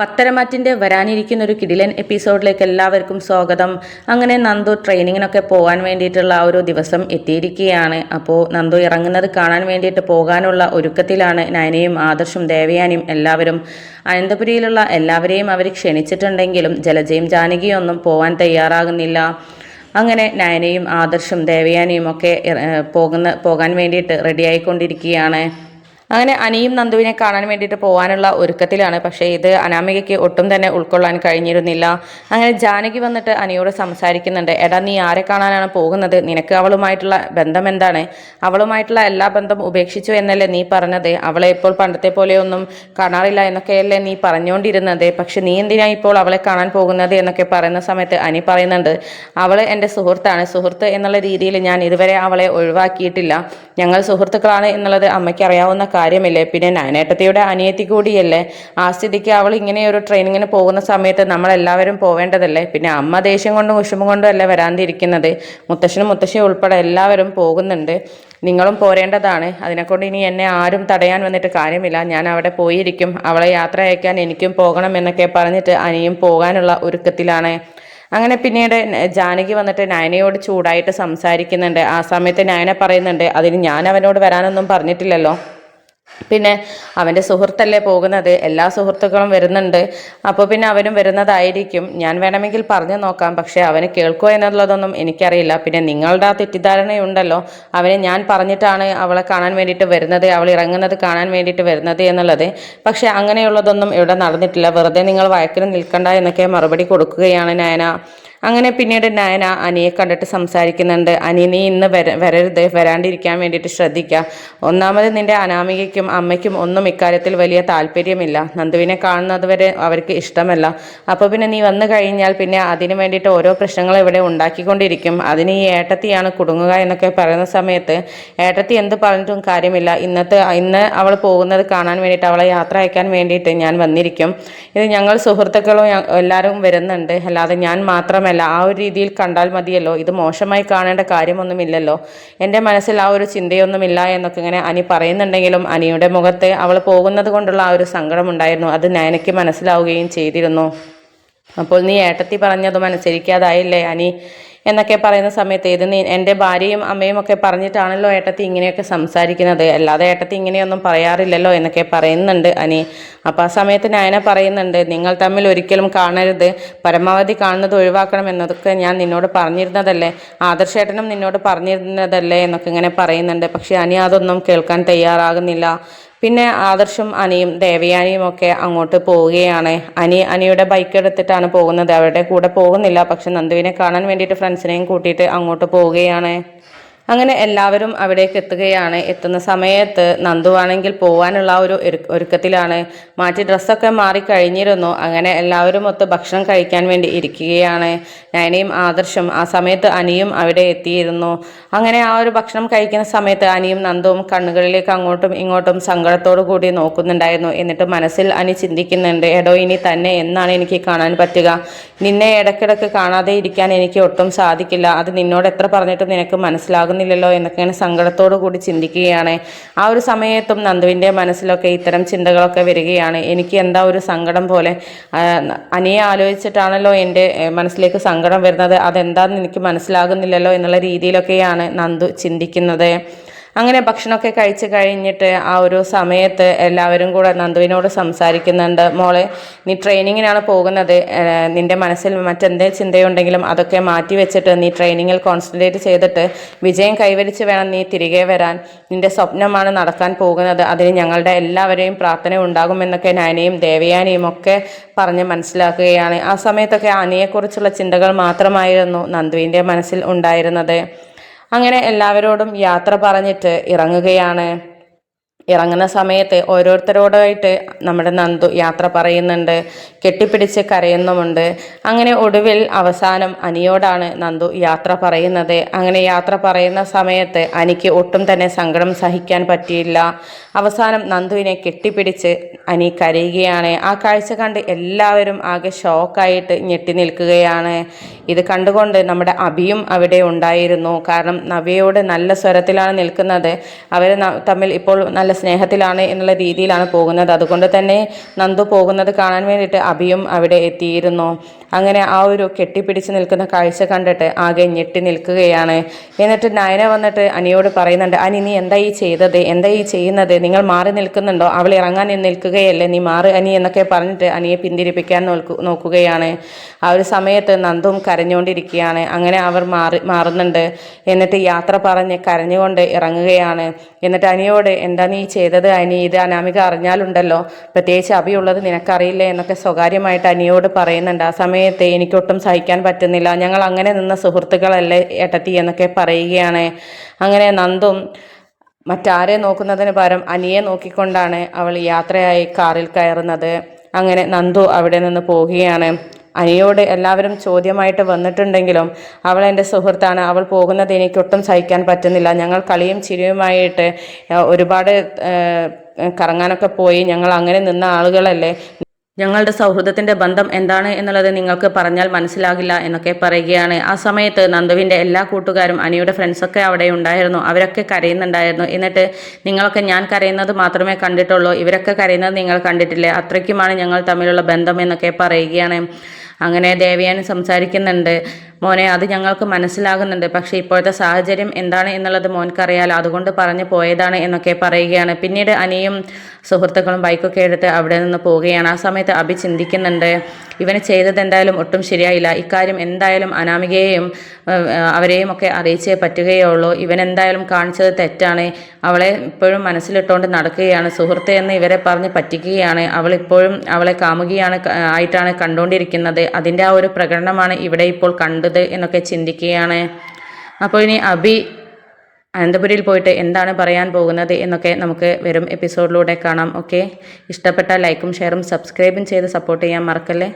പത്തരമാറ്റിന്റെ വരാനിരിക്കുന്ന ഒരു കിടിലൻ എപ്പിസോഡിലേക്ക് എല്ലാവർക്കും സ്വാഗതം. അങ്ങനെ നന്ദു ട്രെയിനിങ്ങിനൊക്കെ പോകാൻ വേണ്ടിയിട്ടുള്ള ആ ഒരു ദിവസം എത്തിയിരിക്കുകയാണ്. അപ്പോൾ നന്ദു ഇറങ്ങുന്നത് കാണാൻ വേണ്ടിയിട്ട് പോകാനുള്ള ഒരുക്കത്തിലാണ് നയനയും ആദർശും ദേവയാനിയും എല്ലാവരും. അനന്തപുരിയിലുള്ള എല്ലാവരെയും അവർ ക്ഷണിച്ചിട്ടുണ്ടെങ്കിലും ജലജയും ജാനകിയൊന്നും പോകാൻ തയ്യാറാകുന്നില്ല. അങ്ങനെ നയനയും ആദർശും ദേവയാനിയും ഒക്കെ പോകുന്ന പോകാൻ വേണ്ടിയിട്ട് റെഡിയായിക്കൊണ്ടിരിക്കുകയാണ് അങ്ങനെ അനിയും നന്ദുവിനെ കാണാൻ വേണ്ടിയിട്ട് പോകാനുള്ള ഒരുക്കത്തിലാണ്. പക്ഷേ ഇത് അനാമികയ്ക്ക് ഒട്ടും തന്നെ ഉൾക്കൊള്ളാൻ കഴിഞ്ഞിരുന്നില്ല. അങ്ങനെ ജാനകി വന്നിട്ട് അനിയോട് സംസാരിക്കുന്നുണ്ട്. എടാ നീ ആരെ കാണാനാണ് പോകുന്നത്? നിനക്ക് അവളുമായിട്ടുള്ള ബന്ധം എന്താണ്? അവളുമായിട്ടുള്ള എല്ലാ ബന്ധം ഉപേക്ഷിച്ചു എന്നല്ലേ നീ പറഞ്ഞത്? അവളെ ഇപ്പോൾ പണ്ടത്തെ പോലെയൊന്നും കാണാറില്ല എന്നൊക്കെയല്ലേ നീ പറഞ്ഞുകൊണ്ടിരുന്നത്? പക്ഷെ നീ എന്തിനാ ഇപ്പോൾ അവളെ കാണാൻ പോകുന്നത്? എന്നൊക്കെ പറയുന്ന സമയത്ത് അനി പറയുന്നുണ്ട്. അവൾ എന്റെ സുഹൃത്താണ്. സുഹൃത്ത് എന്നുള്ള രീതിയിൽ ഞാൻ ഇതുവരെ അവളെ ഒഴിവാക്കിയിട്ടില്ല. ഞങ്ങൾ സുഹൃത്തുക്കളാണ് എന്നുള്ളത് അമ്മയ്ക്ക് അറിയാവുന്ന കാര്യമില്ലേ? പിന്നെ നാനേട്ടത്തിയുടെ അനിയത്തി കൂടിയല്ലേ? ആ സ്ഥിതിക്ക് അവൾ ഇങ്ങനെ ഒരു ട്രെയിനിങ്ങിന് പോകുന്ന സമയത്ത് നമ്മളെല്ലാവരും പോവേണ്ടതല്ലേ? പിന്നെ അമ്മ ദേഷ്യം കൊണ്ടും വിഷമം കൊണ്ടും അല്ലേ വരാതിരിക്കുന്നത്? മുത്തശ്ശനും മുത്തശ്ശിയും ഉൾപ്പെടെ എല്ലാവരും പോകുന്നുണ്ട്. നിങ്ങളും പോരേണ്ടതാണ്. അതിനെക്കൊണ്ട് ഇനി എന്നെ ആരും തടയാൻ വന്നിട്ട് കാര്യമില്ല. ഞാൻ അവിടെ പോയിരിക്കും. അവളെ യാത്ര അയക്കാൻ എനിക്കും പോകണം എന്നൊക്കെ പറഞ്ഞിട്ട് അനിയും പോകാനുള്ള ഒരുക്കത്തിലാണ്. അങ്ങനെ പിന്നീട് ജാനകി വന്നിട്ട് നയനയോട് ചൂടായിട്ട് സംസാരിക്കുന്നുണ്ട്. ആ സമയത്ത് നയന പറയുന്നുണ്ട് അതിന് ഞാൻ അവനോട് വരാനൊന്നും പറഞ്ഞിട്ടില്ലല്ലോ. പിന്നെ അവന്റെ സുഹൃത്തല്ലേ പോകുന്നത്? എല്ലാ സുഹൃത്തുക്കളും വരുന്നുണ്ട്. അപ്പോൾ പിന്നെ അവനും വരുന്നതായിരിക്കും. ഞാൻ വേണമെങ്കിൽ പറഞ്ഞു നോക്കാം. പക്ഷേ അവന് കേൾക്കുമോ എന്നുള്ളതൊന്നും എനിക്കറിയില്ല. പിന്നെ നിങ്ങളുടെ ആ തെറ്റിദ്ധാരണയുണ്ടല്ലോ. അവനെ ഞാൻ പറഞ്ഞിട്ടാണ് അവളെ കാണാൻ വേണ്ടിയിട്ട് വരുന്നത്. അവൾ ഇറങ്ങുന്നത് കാണാൻ വേണ്ടിയിട്ട് വരുന്നത് എന്നുള്ളത്. പക്ഷേ അങ്ങനെയുള്ളതൊന്നും ഇവിടെ നടന്നിട്ടില്ല. വെറുതെ നിങ്ങൾ വഴക്കിന് നിൽക്കണ്ട എന്നൊക്കെ മറുപടി കൊടുക്കുകയാണ് നയന. അങ്ങനെ പിന്നീട് നയന അനിയെ കണ്ടിട്ട് സംസാരിക്കുന്നുണ്ട്. അനി നീ ഇന്ന് വര വരരുത്. വരാണ്ടിരിക്കാൻ വേണ്ടിയിട്ട് ശ്രദ്ധിക്കുക ഒന്നാമത് നിന്റെ അനാമികയ്ക്കും അമ്മയ്ക്കും ഒന്നും ഇക്കാര്യത്തിൽ വലിയ താല്പര്യമില്ല. നന്ദുവിനെ കാണുന്നത് വരെ അവർക്ക് ഇഷ്ടമല്ല. അപ്പോൾ പിന്നെ നീ വന്നു കഴിഞ്ഞാൽ പിന്നെ അതിനു വേണ്ടിയിട്ട് ഓരോ പ്രശ്നങ്ങൾ ഇവിടെ ഉണ്ടാക്കിക്കൊണ്ടിരിക്കും. അതിന് ഈ ഏട്ടത്തിയാണ് കുടുങ്ങുക എന്നൊക്കെ പറയുന്ന സമയത്ത് ഏട്ടത്തി എന്ത് പറഞ്ഞിട്ടും കാര്യമില്ല. ഇന്നത്തെ ഇന്ന് അവൾ പോകുന്നത് കാണാൻ വേണ്ടിയിട്ട് അവളെ യാത്ര അയക്കാൻ വേണ്ടിയിട്ട് ഞാൻ വന്നിരിക്കും. ഇത് ഞങ്ങൾ സുഹൃത്തുക്കളും എല്ലാവരും വരുന്നുണ്ട്. അല്ലാതെ ഞാൻ മാത്രമല്ല ആ ഒരു രീതിയിൽ കണ്ടാൽ മതിയല്ലോ. ഇത് മോശമായി കാണേണ്ട കാര്യമൊന്നുമില്ലല്ലോ. എന്റെ മനസ്സിൽ ആ ഒരു ചിന്തയൊന്നുമില്ല എന്നൊക്കെ ഇങ്ങനെ അനി പറയുന്നുണ്ടെങ്കിലും അനിയുടെ മുഖത്തെ അവൾ പോകുന്നത് കൊണ്ടുള്ള ആ ഒരു സങ്കടമുണ്ടായിരുന്നു അത് നയനയ്ക്ക് മനസ്സിലാവുകയും ചെയ്തിരുന്നു. അപ്പോൾ നീ ഏട്ടത്തി പറഞ്ഞതും അനുസരിക്കാതായില്ലേ അനി? എന്നൊക്കെ പറയുന്ന സമയത്ത് ഇത് എന്റെ ഭാര്യയും അമ്മയും ഒക്കെ പറഞ്ഞിട്ടാണല്ലോ ഏട്ടത്തി ഇങ്ങനെയൊക്കെ സംസാരിക്കുന്നത്. അല്ലാതെ ഏട്ടത്തി ഇങ്ങനെയൊന്നും പറയാറില്ലല്ലോ എന്നൊക്കെ പറയുന്നുണ്ട് അനി. അപ്പോൾ ആ സമയത്ത് നയന പറയുന്നുണ്ട് നിങ്ങൾ തമ്മിൽ ഒരിക്കലും കാണരുത്. പരമാവധി കാണുന്നത് ഒഴിവാക്കണം എന്നതൊക്കെ ഞാൻ നിന്നോട് പറഞ്ഞിരുന്നതല്ലേ? ആദർശേട്ടനും നിന്നോട് പറഞ്ഞിരുന്നതല്ലേ? എന്നൊക്കെ ഇങ്ങനെ പറയുന്നുണ്ട്. പക്ഷേ അനി അതൊന്നും കേൾക്കാൻ തയ്യാറാകുന്നില്ല. പിന്നെ ആദർശും അനിയും ദേവയാനിയും ഒക്കെ അങ്ങോട്ട് പോവുകയാണ്. അനി അനിയുടെ ബൈക്ക് എടുത്തിട്ടാണ് പോകുന്നത്. അവരുടെ കൂടെ പോകുന്നില്ല. പക്ഷെ നന്ദുവിനെ കാണാൻ വേണ്ടിയിട്ട് ഫ്രണ്ട്സിനെയും കൂട്ടിയിട്ട് അങ്ങോട്ട് പോവുകയാണ്. അങ്ങനെ എല്ലാവരും അവിടേക്ക് എത്തുകയാണ്. എത്തുന്ന സമയത്ത് നന്ദുവാണെങ്കിൽ പോകാനുള്ള ഒരു ഒരു- ഒരുക്കത്തിലാണ്. മാറ്റി ഡ്രസ്സൊക്കെ മാറി കഴിഞ്ഞിരുന്നു. അങ്ങനെ എല്ലാവരും ഒത്ത് ഭക്ഷണം കഴിക്കാൻ വേണ്ടി ഇരിക്കുകയാണ്. നയനയും ആദർശും ആ സമയത്ത് അനിയും അവിടെ എത്തിയിരുന്നു. അങ്ങനെ ആ ഒരു ഭക്ഷണം കഴിക്കുന്ന സമയത്ത് അനിയും നന്ദുവും കണ്ണുകളിലേക്ക് അങ്ങോട്ടും ഇങ്ങോട്ടും സങ്കടത്തോടു കൂടി നോക്കുന്നുണ്ടായിരുന്നു. എന്നിട്ട് മനസ്സിൽ അനി ചിന്തിക്കുന്നുണ്ട് എടോ ഇനി തന്നെ എന്നാണ് എനിക്ക് കാണാൻ പറ്റുക? നിന്നെ ഇടയ്ക്കിടയ്ക്ക് കാണാതെ ഇരിക്കാൻ എനിക്ക് ഒട്ടും സാധിക്കില്ല. അത് നിന്നോട് എത്ര പറഞ്ഞിട്ടും നിനക്ക് മനസ്സിലാകുന്നില്ലല്ലോ എന്നൊക്കെയാണ് സങ്കടത്തോടു കൂടി ചിന്തിക്കുകയാണ്. ആ ഒരു സമയത്തും നന്ദുവിന്റെ മനസ്സിലൊക്കെ ഇത്തരം ചിന്തകളൊക്കെ വരികയാണ്. എനിക്ക് എന്താ ഒരു സങ്കടം പോലെ? അനിയെ ആലോചിച്ചിട്ടാണല്ലോ എന്റെ മനസ്സിലേക്ക് സങ്കടം വരുന്നത്. അതെന്താണെന്ന് എനിക്ക് മനസ്സിലാകുന്നില്ലല്ലോ എന്നുള്ള രീതിയിലൊക്കെയാണ് നന്ദു ചിന്തിക്കുന്നത്. അങ്ങനെ ഭക്ഷണമൊക്കെ കഴിച്ച് കഴിഞ്ഞിട്ട് ആ ഒരു സമയത്ത് എല്ലാവരും കൂടെ നന്ദുവിനോട് സംസാരിക്കുന്നുണ്ട്. മോളെ നീ ട്രെയിനിങ്ങിനാണ് പോകുന്നത്. നിന്റെ മനസ്സിൽ മറ്റെന്തേ ചിന്തയുണ്ടെങ്കിലും അതൊക്കെ മാറ്റി വെച്ചിട്ട് നീ ട്രെയിനിങ്ങിൽ കോൺസെൻട്രേറ്റ് ചെയ്തിട്ട് വിജയം കൈവരിച്ച് വേണം നീ തിരികെ വരാൻ. നിന്റെ സ്വപ്നമാണ് നടക്കാൻ പോകുന്നത്. അതിന് ഞങ്ങളുടെ എല്ലാവരെയും പ്രാർത്ഥന ഉണ്ടാകുമെന്നൊക്കെ നയനയും ദേവയാനിയും ഒക്കെ പറഞ്ഞ് മനസ്സിലാക്കുകയാണ്. ആ സമയത്തൊക്കെ അനിയെക്കുറിച്ചുള്ള ചിന്തകൾ മാത്രമായിരുന്നു നന്ദുവിന്റെ മനസ്സിൽ ഉണ്ടായിരുന്നത്. അങ്ങനെ എല്ലാവരോടും യാത്ര പറഞ്ഞിട്ട് ഇറങ്ങുകയാണ്. ഇറങ്ങുന്ന സമയത്ത് ഓരോരുത്തരോടായിട്ട് നമ്മുടെ നന്ദു യാത്ര പറയുന്നുണ്ട് കെട്ടിപ്പിടിച്ച് കരയുന്നുമുണ്ട്. അങ്ങനെ ഒടുവിൽ അവസാനം അനിയോടാണ് നന്ദു യാത്ര പറയുന്നത്. അങ്ങനെ യാത്ര പറയുന്ന സമയത്ത് അനിക്ക് ഒട്ടും തന്നെ സങ്കടം സഹിക്കാൻ പറ്റിയില്ല. അവസാനം നന്ദുവിനെ കെട്ടിപ്പിടിച്ച് അനി കരയുകയാണ്. ആ കാഴ്ച കണ്ട് എല്ലാവരും ആകെ ഷോക്കായിട്ട് ഞെട്ടി നിൽക്കുകയാണ്. ഇത് കണ്ടുകൊണ്ട് നമ്മുടെ അഭിയും അവിടെ ഉണ്ടായിരുന്നു. കാരണം നവ്യയോട് നല്ല സ്വരത്തിലാണ് നിൽക്കുന്നത്. അവർ തമ്മിൽ ഇപ്പോൾ നല്ല സ്നേഹത്തിലാണ് എന്നുള്ള രീതിയിലാണ് പോകുന്നത്. അതുകൊണ്ട് തന്നെ നന്ദു പോകുന്നത് കാണാൻ വേണ്ടിയിട്ട് അഭിയും അവിടെ എത്തിയിരുന്നു. അങ്ങനെ ആ ഒരു കെട്ടിപ്പിടിച്ച് നിൽക്കുന്ന കാഴ്ച കണ്ടിട്ട് ആകെ ഞെട്ടി നിൽക്കുകയാണ്. എന്നിട്ട് നയന വന്നിട്ട് അനിയോട് പറയുന്നുണ്ട് അനി നീ എന്താ ഈ ചെയ്തത്? എന്താ ഈ ചെയ്യുന്നത്? നിങ്ങൾ മാറി നിൽക്കുന്നുണ്ടോ? അവൾ ഇറങ്ങാൻ നിൽക്കുകയല്ലേ? നീ മാറി അനി എന്നൊക്കെ പറഞ്ഞിട്ട് അനിയെ പിന്തിരിപ്പിക്കാൻ നോക്കുകയാണ്. ആ ഒരു സമയത്ത് നന്ദും കരഞ്ഞുകൊണ്ടിരിക്കുകയാണ്. അങ്ങനെ അവർ മാറി മാറുന്നുണ്ട്. എന്നിട്ട് യാത്ര പറഞ്ഞ് കരഞ്ഞുകൊണ്ട് ഇറങ്ങുകയാണ്. എന്നിട്ട് അനിയോട് എന്താ നീ ചെയ്തത് അനി ഇത് അനാമിക അറിഞ്ഞാലുണ്ടല്ലോ. പ്രത്യേകിച്ച് അഭിയുള്ളത് നിനക്കറിയില്ലേ എന്നൊക്കെ സ്വകാര്യമായിട്ട് അനിയോട് പറയുന്നുണ്ട്. ആ സമയത്ത് എനിക്കൊട്ടും സഹിക്കാൻ പറ്റുന്നില്ല. ഞങ്ങൾ അങ്ങനെ നിന്ന സുഹൃത്തുക്കളല്ലേ ഏട്ടത്തി എന്നൊക്കെ പറയുകയാണ്. അങ്ങനെ നന്ദും മറ്റാരെ നോക്കുന്നതിന് പകരം അനിയെ നോക്കിക്കൊണ്ടാണ് അവൾ യാത്രയായി കാറിൽ കയറുന്നത്. അങ്ങനെ നന്ദു അവിടെ നിന്ന് പോവുകയാണ്. അനിയോട് എല്ലാവരും ചോദ്യമായിട്ട് വന്നിട്ടുണ്ടെങ്കിലും അവൾ എന്റെ സുഹൃത്താണ്. അവൾ പോകുന്നത് എനിക്കൊട്ടും സഹിക്കാൻ പറ്റുന്നില്ല. ഞങ്ങൾ കളിയും ചിരിയുമായിട്ട് ഒരുപാട് കറങ്ങാനൊക്കെ പോയി. ഞങ്ങൾ അങ്ങനെ നിന്ന ആളുകളല്ലേ? ഞങ്ങളുടെ സൗഹൃദത്തിന്റെ ബന്ധം എന്താണ് എന്നുള്ളത് നിങ്ങൾക്ക് പറഞ്ഞാൽ മനസ്സിലാകില്ല എന്നൊക്കെ പറയുകയാണ്. ആ സമയത്ത് നന്ദുവിന്റെ എല്ലാ കൂട്ടുകാരും അനിയുടെ ഫ്രണ്ട്സൊക്കെ അവിടെ ഉണ്ടായിരുന്നു. അവരൊക്കെ കരയുന്നുണ്ടായിരുന്നു. എന്നിട്ട് നിങ്ങളൊക്കെ ഞാൻ കരയുന്നത് മാത്രമേ കണ്ടിട്ടുള്ളൂ. ഇവരൊക്കെ കരയുന്നത് നിങ്ങൾ കണ്ടിട്ടില്ലേ? അത്രയ്ക്കുമാണ് ഞങ്ങൾ തമ്മിലുള്ള ബന്ധം എന്നൊക്കെ പറയുകയാണ്. അങ്ങനെ ദേവയാനി സംസാരിക്കുന്നുണ്ട്. മോനെ അത് ഞങ്ങൾക്ക് മനസ്സിലാകുന്നുണ്ട്. പക്ഷേ ഇപ്പോഴത്തെ സാഹചര്യം എന്താണ് എന്നുള്ളത് മോൻക്കറിയാലോ. അതുകൊണ്ട് പറഞ്ഞു പോയതാണ് എന്നൊക്കെ പറയുകയാണ്. പിന്നീട് അനിയും സുഹൃത്തുക്കളും ബൈക്കൊക്കെ എടുത്ത് അവിടെ നിന്ന് പോവുകയാണ്. ആ സമയത്ത് അഭി ചിന്തിക്കുന്നുണ്ട്. ഇവന് ചെയ്തത് എന്തായാലും ഒട്ടും ശരിയായില്ല. ഇക്കാര്യം എന്തായാലും അനാമികയെയും അവരെയും ഒക്കെ അറിയിച്ചേ ഇവൻ എന്തായാലും കാണിച്ചത് തെറ്റാണ്. അവളെ ഇപ്പോഴും മനസ്സിലിട്ടുകൊണ്ട് നടക്കുകയാണ്. സുഹൃത്തെ എന്ന് ഇവരെ പറഞ്ഞ് പറ്റിക്കുകയാണ്. അവൾ ഇപ്പോഴും അവളെ കാമുകിയാണ് ആയിട്ടാണ് കണ്ടുകൊണ്ടിരിക്കുന്നത് അതിന്റെ ആ ഒരു പ്രകടനമാണ് ഇവിടെ ഇപ്പോൾ കണ്ടത് എന്നൊക്കെ ചിന്തിക്കുകയാണ്. അപ്പോൾ ഇനി അഭി അനന്തപുരിയിൽ പോയിട്ട് എന്താണ് പറയാൻ പോകുന്നത് എന്നൊക്കെ നമുക്ക് വരും എപ്പിസോഡിലൂടെ കാണാം. ഓക്കെ ഇഷ്ടപ്പെട്ട ലൈക്കും ഷെയറും സബ്സ്ക്രൈബും ചെയ്ത് സപ്പോർട്ട് ചെയ്യാൻ മറക്കല്ലേ?